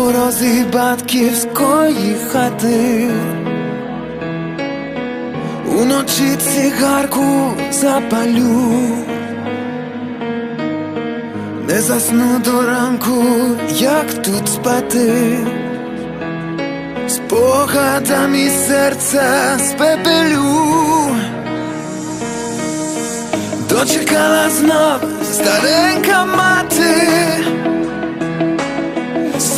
порозі батьківської хати. Уночі цигарку запалю, не засну до ранку, як тут спати, спогадами серця спепелю, дочекала знов старенька мати,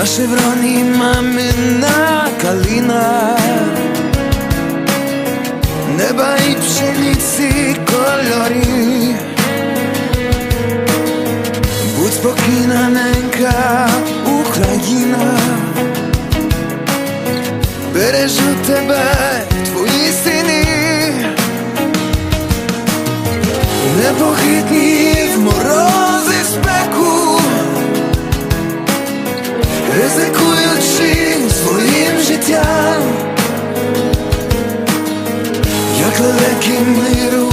На шевроні мамина калина Неба і пшениці кольорі Будь спокійна, ненька Україна Бережу тебе, твої сини Непохитні як лелеки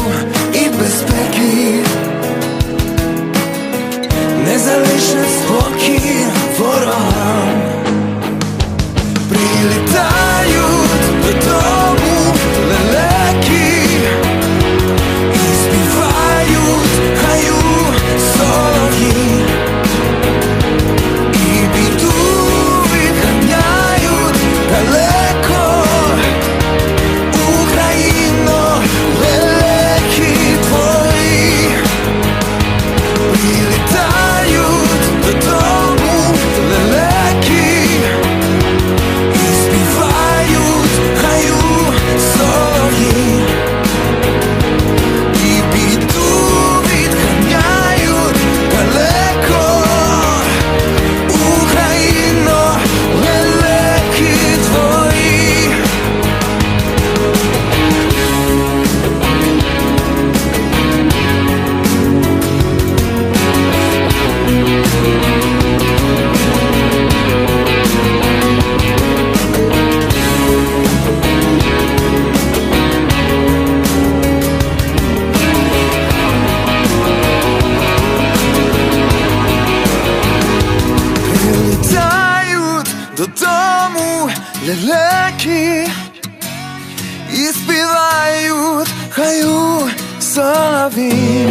додому лелеки і співають хаю солові.